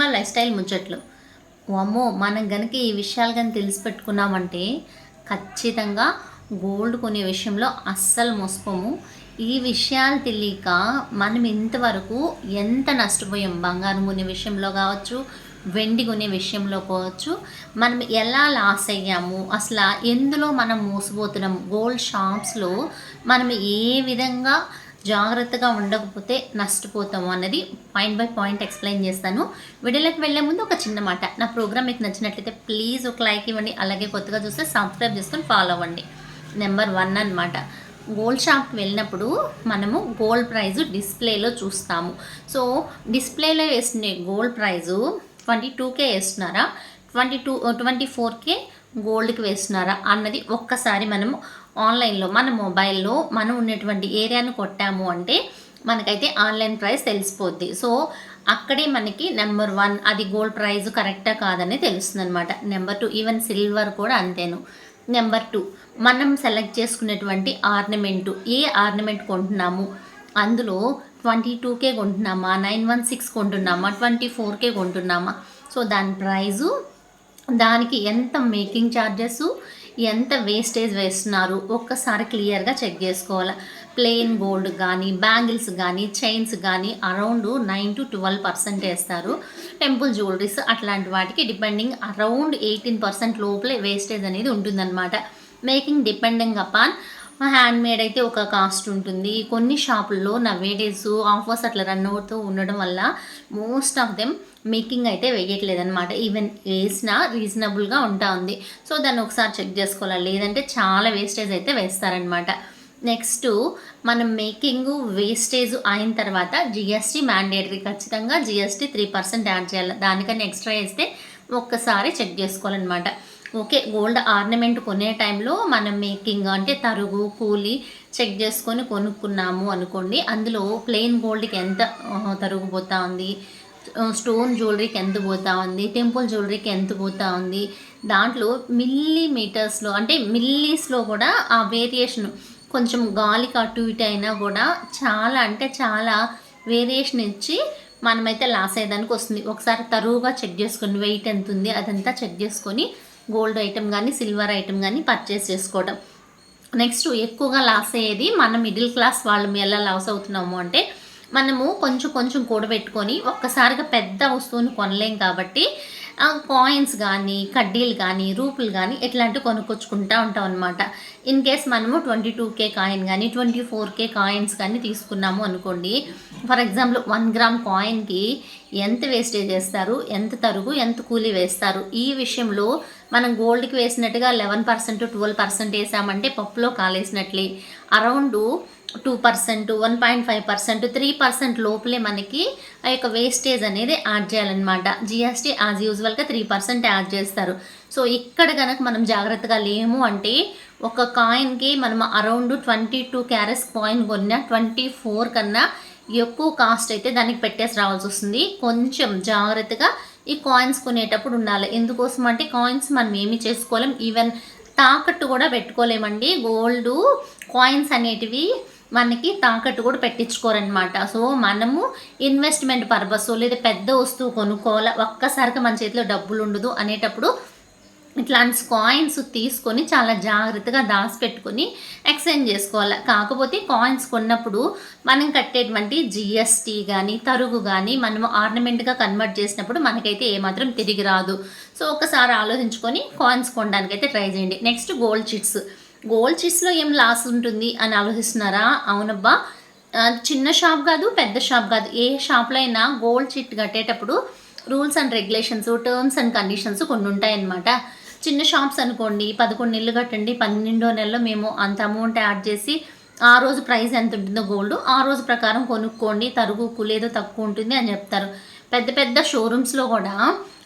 Minimal life style ముచ్చట్లు. అమ్మో మనం కనుక ఈ విషయాలు కానీ తెలిసి పెట్టుకున్నామంటే ఖచ్చితంగా గోల్డ్ కొనే విషయంలో అస్సలు మోసపోము. ఈ విషయాలు తెలియక మనం ఇంతవరకు ఎంత నష్టపోయాం? బంగారం కొనే విషయంలో కావచ్చు వెండి కొనే విషయంలో కావచ్చు మనం ఎలా లాస్ అయ్యాము? అసలు ఎందులో మనం మోసపోతున్నాం? గోల్డ్ షాప్స్లో మనం ఏ విధంగా జాగ్రత్తగా ఉండకపోతే నష్టపోతాము అన్నది పాయింట్ బై పాయింట్ ఎక్స్ప్లెయిన్ చేస్తాను. వీడియోలోకి వెళ్ళే ముందు ఒక చిన్న మాట. నా ప్రోగ్రామ్ మీకు నచ్చినట్లయితే ప్లీజ్ ఒక లైక్ ఇవ్వండి అలాగే కొత్తగా చూస్తే సబ్స్క్రైబ్ చేసుకొని ఫాలో అవ్వండి. నెంబర్ వన్ అన్నమాట. గోల్డ్ షాప్కి వెళ్ళినప్పుడు మనము గోల్డ్ ప్రైజు డిస్ప్లేలో చూస్తాము. సో డిస్ప్లేలో వేసిన గోల్డ్ ప్రైజు ట్వంటీ టూకే వేస్తున్నారా? Twenty two twenty four K గోల్డ్కి వేస్తున్నారా? అన్నది ఒక్కసారి మనము ఆన్లైన్లో మన మొబైల్లో మనం ఉన్నటువంటి ఏరియాను కొట్టాము అంటే మనకైతే ఆన్లైన్ ప్రైస్ తెలిసిపోద్ది. సో అక్కడే మనకి నెంబర్ వన్ అది గోల్డ్ ప్రైస్ కరెక్టా కాదని తెలుస్తుంది అనమాట నెంబర్ టూ ఈవెన్ సిల్వర్ కూడా అంతేను. నెంబర్ టూ మనం సెలెక్ట్ చేసుకునేటువంటి ఆర్నమెంటు ఏ ఆర్నమెంట్ కొంటున్నాము? అందులో ట్వంటీ టూకే కొంటున్నామా? నైన్ వన్ సిక్స్ కొంటున్నామా? ట్వంటీ ఫోర్కే కొంటున్నామా? సో దాని ప్రైజు దానికి ఎంత మేకింగ్ ఛార్జెస్ ఎంత వేస్టేజ్ వేస్తున్నారు ఒక్కసారి క్లియర్గా చెక్ చేసుకోవాలి. ప్లెయిన్ గోల్డ్ కానీ బ్యాంగిల్స్ కానీ చైన్స్ కానీ around nine to twelve percent వేస్తారు. టెంపుల్ జ్యువెలరీస్ అట్లాంటి వాటికి డిపెండింగ్ అరౌండ్ ఎయిటీన్ పర్సెంట్ లోపలే వేస్టేజ్ అనేది ఉంటుందన్నమాట. Making depending upon hand made అయితే ఒక కాస్ట్ ఉంటుంది. కొన్ని షాపుల్లో నవే డేస్ ఆఫర్స్ అట్లా రన్ అవుతూ ఉండడం వల్ల మోస్ట్ ఆఫ్ దెమ్ మేకింగ్ అయితే వేయట్లేదు అనమాట ఈవెన్ వేసినా రీజనబుల్గా ఉంటా ఉంది. సో దాన్ని ఒకసారి చెక్ చేసుకోవాలి. లేదంటే చాలా వేస్టేజ్ అయితే వేస్తారనమాట నెక్స్ట్ మనం మేకింగ్ వేస్టేజ్ అయిన తర్వాత జిఎస్టీ మ్యాండేటరీ ఖచ్చితంగా జిఎస్టీ త్రీ పర్సెంట్ యాడ్ చేయాలి. దానికన్నా ఎక్స్ట్రా వేస్తే ఒక్కసారి చెక్ చేసుకోవాలన్నమాట. ఓకే గోల్డ్ ఆర్నమెంట్ కొనే టైంలో మనం మేకింగ్ అంటే తరుగు కూలి చెక్ చేసుకొని కొనుక్కున్నాము అనుకోండి అందులో ప్లెయిన్ గోల్డ్కి ఎంత తరుగు పోతా ఉంది? స్టోన్ జ్యువెలరీకి ఎంత పోతా ఉంది? టెంపుల్ జ్యువెలరీకి ఎంత పోతా ఉంది? దాంట్లో మిల్లీ మీటర్స్లో అంటే మిల్లీస్లో కూడా ఆ వేరియేషన్ కొంచెం గాలికి అటు ఇటు అయినా కూడా చాలా అంటే చాలా వేరియేషన్ ఇచ్చి మనమైతే లాస్ అయ్యేదానికి వస్తుంది. ఒకసారి తరువుగా చెక్ చేసుకొని వెయిట్ ఎంత ఉంది? అదంతా చెక్ చేసుకొని గోల్డ్ ఐటెం కానీ సిల్వర్ ఐటెం కానీ పర్చేస్ చేసుకోవడం నెక్స్ట్ ఎక్కువగా లాస్ అయ్యేది మనం మిడిల్ క్లాస్ వాళ్ళు ఎలా లాస్ అవుతున్నాము అంటే మనము కొంచెం కొంచెం కూడబెట్టుకొని ఒక్కసారిగా పెద్ద వస్తువుని కొనలేం కాబట్టి కాయిన్స్ కానీ కడ్డీలు కానీ రూపులు కానీ ఇట్లాంటివి కొనుక్కొచ్చుకుంటా ఉంటాం అనమాట ఇన్ కేస్ మనము ట్వంటీ టూ కే కాయిన్ కానీ ట్వంటీ ఫోర్ కే కాయిన్స్ కానీ తీసుకున్నాము అనుకోండి ఫర్ ఎగ్జాంపుల్ వన్ గ్రామ్ కాయిన్కి ఎంత వేస్టేజ్ చేస్తారు ఎంత తరుగు? ఎంత కూలీ వేస్తారు? ఈ విషయంలో మనం గోల్డ్కి వేసినట్టుగా లెవెన్ పర్సెంట్ ట్వెల్వ్ పర్సెంట్ వేసామంటే పప్పులో కాలేసినట్లే. Around two percent one point five percent three percent లోపలే మనకి ఆ యొక్క వేస్టేజ్ అనేది యాడ్ చేయాలన్నమాట. జిఎస్టీ యాజ్ యూజువల్గా త్రీ పర్సెంట్ యాడ్ చేస్తారు. సో ఇక్కడ కనుక మనం జాగ్రత్తగా లేము అంటే ఒక కాయిన్కి మనం around twenty two carats coin కొన్నా ట్వంటీ ఫోర్ కన్నా ఎక్కువ కాస్ట్ అయితే దానికి పెట్టేసి రావాల్సి వస్తుంది. కొంచెం జాగ్రత్తగా ఈ కాయిన్స్ కొనేటప్పుడు ఉండాలి. ఎందుకోసం అంటే కాయిన్స్ మనం ఏమి చేసుకోలేం. ఈవెన్ తాకట్టు కూడా పెట్టుకోలేమండి. గోల్డ్ కాయిన్స్ అనేటివి మనకి తాకట్టు కూడా పెట్టించుకోరనమాట సో మనము ఇన్వెస్ట్మెంట్ పర్పస్ లేదా పెద్ద వస్తువు కొనుక్కోవాలి? ఒక్కసారిగా మన చేతిలో డబ్బులు ఉండదు అనేటప్పుడు ఇట్లాంటి కాయిన్స్ తీసుకొని చాలా జాగ్రత్తగా దాచిపెట్టుకొని ఎక్స్చేంజ్ చేసుకోవాలి. కాకపోతే కాయిన్స్ కొన్నప్పుడు మనం కట్టేటువంటి జిఎస్టీ కానీ తరుగు కానీ మనము ఆర్నమెంట్గా కన్వర్ట్ చేసినప్పుడు మనకైతే ఏమాత్రం తిరిగి రాదు. సో ఒకసారి ఆలోచించుకొని కాయిన్స్ కొనడానికి అయితే ట్రై చేయండి నెక్స్ట్ గోల్డ్ చిట్స్ గోల్డ్ చిట్స్లో ఏం లాస్ ఉంటుంది అని ఆలోచిస్తున్నారా? అవునబ్బా. చిన్న షాప్ కాదు పెద్ద షాప్ కాదు. ఏ షాప్లో అయినా గోల్డ్ చిట్ కట్టేటప్పుడు rules and regulations terms and conditions కొన్ని ఉంటాయన్నమాట. చిన్న షాప్స్ అనుకోండి పదకొండు నెలలు కట్టండి పన్నెండో నెలలో మేము అంత అమౌంట్ యాడ్ చేసి ఆ రోజు ప్రైస్ ఎంత ఉంటుందో గోల్డ్ ఆ రోజు ప్రకారం కొనుక్కోండి. తరుగు లేదో తక్కువ ఉంటుంది అని చెప్తారు. పెద్ద పెద్ద షోరూమ్స్లో కూడా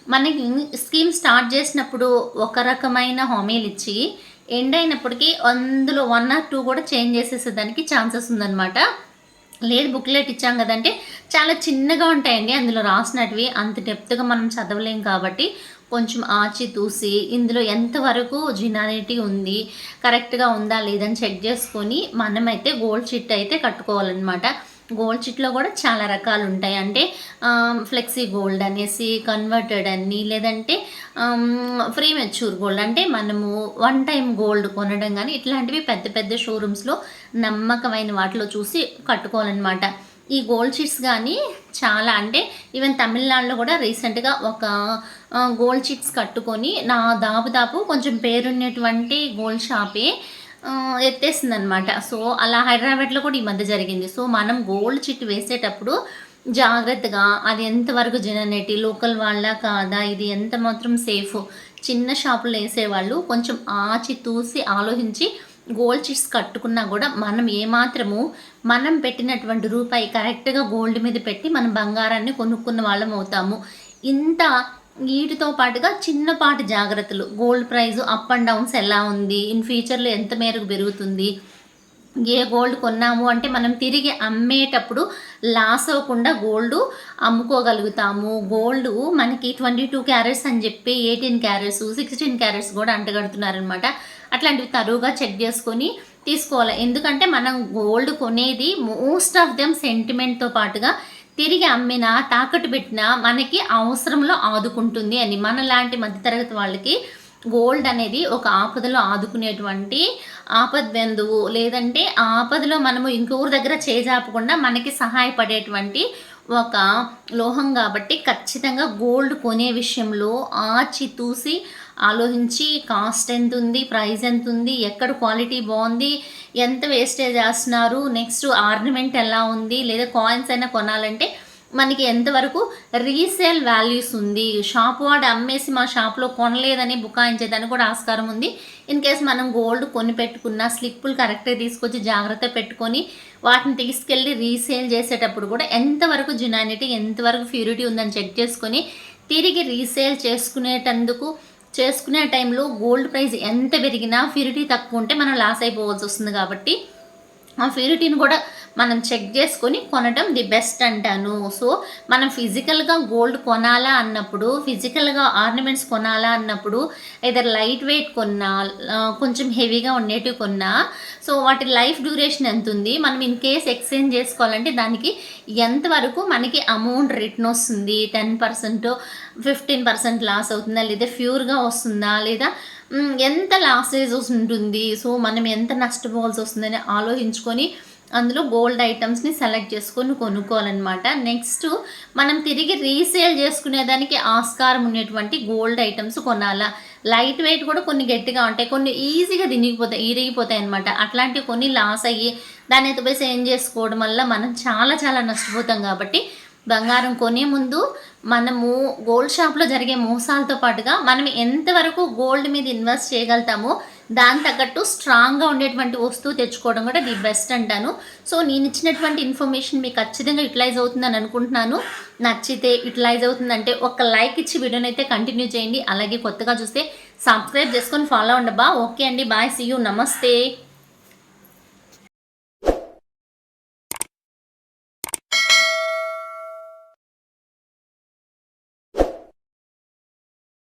మనకి స్కీమ్ స్టార్ట్ చేసినప్పుడు ఒక రకమైన హామీలు ఇచ్చి ఎండ్ అయినప్పటికీ అందులో వన్ ఆర్ టూ కూడా చేంజ్ చేసేసేదానికి ఛాన్సెస్ ఉందన్నమాట. లేదు బుక్లెట్ ఇచ్చాం కదంటే చాలా చిన్నగా ఉంటాయండి. అందులో రాసినటివి అంత డెప్త్గా మనం చదవలేం కాబట్టి కొంచెం ఆచి తూసి ఇందులో ఎంతవరకు జినాలిటీ ఉంది కరెక్ట్గా ఉందా లేదని చెక్ చేసుకొని మనమైతే గోల్డ్ చిట్ అయితే కట్టుకోవాలన్నమాట. గోల్డ్ చిట్లో కూడా చాలా రకాలు ఉంటాయి. అంటే ఫ్లెక్సీ గోల్డ్ అనేసి కన్వర్టెడ్ అని లేదంటే ఫ్రీ మెచ్యూర్ గోల్డ్. అంటే మనము వన్ టైం గోల్డ్ కొనడం కానీ ఇట్లాంటివి పెద్ద పెద్ద షోరూమ్స్లో నమ్మకమైన వాటిలో చూసి కట్టుకోవాలన్నమాట. ఈ గోల్డ్ షీట్స్ కానీ చాలా అంటే ఈవెన్ తమిళనాడులో కూడా రీసెంట్గా ఒక గోల్డ్ షీట్స్ కట్టుకొని నా దాపు కొంచెం పేరున్నటువంటి గోల్డ్ షాపే ఎత్తేసింది అనమాట సో అలా హైదరాబాద్లో కూడా ఈ మధ్య జరిగింది. సో మనం గోల్డ్ చిట్ వేసేటప్పుడు జాగ్రత్తగా అది ఎంతవరకు జననేటి లోకల్ వాళ్ళ కాదా ఇది ఎంత మాత్రం సేఫ్ చిన్న షాపులో వేసేవాళ్ళు కొంచెం ఆచి తూసి ఆలోచించి గోల్డ్ చిట్స్ కట్టుకున్నా కూడా మనం ఏమాత్రము మనం పెట్టినటువంటి రూపాయి కరెక్ట్గా గోల్డ్ మీద పెట్టి మనం బంగారాన్ని కొనుక్కున్న వాళ్ళం అవుతాము. ఇంత వీటితో పాటుగా చిన్నపాటి జాగ్రత్తలు. Gold price up and downs ఎలా ఉంది? ఇన్ ఫ్యూచర్లో ఎంత మేరకు పెరుగుతుంది? ఏ గోల్డ్ కొన్నాము అంటే మనం తిరిగి అమ్మేటప్పుడు లాస్ అవ్వకుండా గోల్డ్ అమ్ముకోగలుగుతాము. గోల్డ్ మనకి ట్వంటీ టూ క్యారెట్స్ అని చెప్పి ఎయిటీన్ క్యారెట్స్ సిక్స్టీన్ క్యారెట్స్ కూడా అంటగడుతున్నారనమాట అట్లాంటివి తరువుగా చెక్ చేసుకొని తీసుకోవాలి. ఎందుకంటే మనం గోల్డ్ కొనేది మోస్ట్ ఆఫ్ దెమ్ సెంటిమెంట్తో పాటుగా తిరిగి అమ్మినా తాకట్టు పెట్టినా మనకి అవసరంలో ఆదుకుంటుంది అని. మన లాంటి మధ్యతరగతి వాళ్ళకి గోల్డ్ అనేది ఒక ఆపదలో ఆదుకునేటువంటి ఆపద్ బంధువు లేదంటే ఆపదలో మనము ఇంకొకరి దగ్గర చేజాపకుండా మనకి సహాయపడేటువంటి ఒక లోహం కాబట్టి ఖచ్చితంగా గోల్డ్ కొనే విషయంలో ఆచి తూసి ఆలోచించి కాస్ట్ ఎంత ఉంది ప్రైస్ ఎంత ఉంది ఎక్కడ క్వాలిటీ బాగుంది ఎంత వేస్టేజ్ చేస్తున్నారు నెక్స్ట్ ఆర్నమెంట్ ఎలా ఉంది లేదా కాయిన్స్ అయినా కొనాలంటే మనకి ఎంతవరకు రీసేల్ వాల్యూస్ ఉంది. షాప్ వాడు అమ్మేసి మా షాప్లో కొనలేదని బుకాయించేదని కూడా ఆస్కారం ఉంది. ఇన్ కేస్ మనం గోల్డ్ కొని పెట్టుకున్న స్లిప్పులు కరెక్ట్గా తీసుకొచ్చి జాగ్రత్త పెట్టుకొని వాటిని తీసుకెళ్ళి రీసేల్ చేసేటప్పుడు కూడా ఎంతవరకు జునానిటీ ఎంతవరకు ప్యూరిటీ ఉందని చెక్ చేసుకొని తిరిగి రీసేల్ చేసుకునేటందుకు చేసుకునే టైంలో గోల్డ్ ప్రైస్ ఎంత పెరిగినా ప్యూరిటీ తక్కువ ఉంటే మనం లాస్ అయిపోవాల్సి వస్తుంది కాబట్టి ఆ ప్యూరిటీని కూడా మనం చెక్ చేసుకొని కొనడం ది బెస్ట్ అంటాను. సో మనం ఫిజికల్గా గోల్డ్ కొనాలా అన్నప్పుడు ఫిజికల్గా ఆర్నమెంట్స్ కొనాలా అన్నప్పుడు ఏదర్ లైట్ వెయిట్ కొన్నా కొంచెం హెవీగా ఉండేటివి కొన్నా సో వాటి లైఫ్ డ్యూరేషన్ ఎంత ఉంది మనం ఇన్ కేస్ ఎక్స్చేంజ్ చేసుకోవాలంటే దానికి ఎంతవరకు మనకి అమౌంట్ రిటర్న్ వస్తుంది? Ten percent fifteen percent loss అవుతుందా? లేదా ప్యూర్గా వస్తుందా? లేదా ఎంత లాసేజ్ ఉంటుంది? సో మనం ఎంత నష్టపోవాల్సి వస్తుందని ఆలోచించుకొని అందులో గోల్డ్ ఐటమ్స్ని సెలెక్ట్ చేసుకొని కొనుక్కోవాలన్నమాట. నెక్స్ట్ మనం తిరిగి రీసేల్ చేసుకునేదానికి ఆస్కారం ఉన్నటువంటి గోల్డ్ ఐటమ్స్ కొనాలా. లైట్ వెయిట్ కూడా కొన్ని గట్టిగా ఉంటాయి. కొన్ని ఈజీగా దినిగిపోతాయి ఇరిగిపోతాయి అనమాట అట్లాంటివి కొన్ని లాస్ అయ్యి దాన్ని ఎత్తుపోయి ఏం చేసుకోవడం వల్ల మనం చాలా చాలా నష్టపోతాం కాబట్టి బంగారం కొనే ముందు మనము గోల్డ్ షాప్లో జరిగే మోసాలతో పాటుగా మనం ఎంతవరకు గోల్డ్ మీద ఇన్వెస్ట్ చేయగలుగుతామో దాని తగ్గట్టు స్ట్రాంగ్గా ఉండేటువంటి వస్తువు తెచ్చుకోవడం కూడా ది బెస్ట్ అంటాను. సో నేను ఇచ్చినటువంటి ఇన్ఫర్మేషన్ మీకు ఖచ్చితంగా యూటిలైజ్ అవుతుందని అనుకుంటున్నాను. నచ్చితే యూటిలైజ్ అవుతుందంటే ఒక లైక్ ఇచ్చి వీడియోని అయితే కంటిన్యూ చేయండి. అలాగే కొత్తగా చూస్తే సబ్స్క్రైబ్ చేసుకొని ఫాలో అవ్వండి బా ఓకే అండి బాయ్ సీ యూ నమస్తే.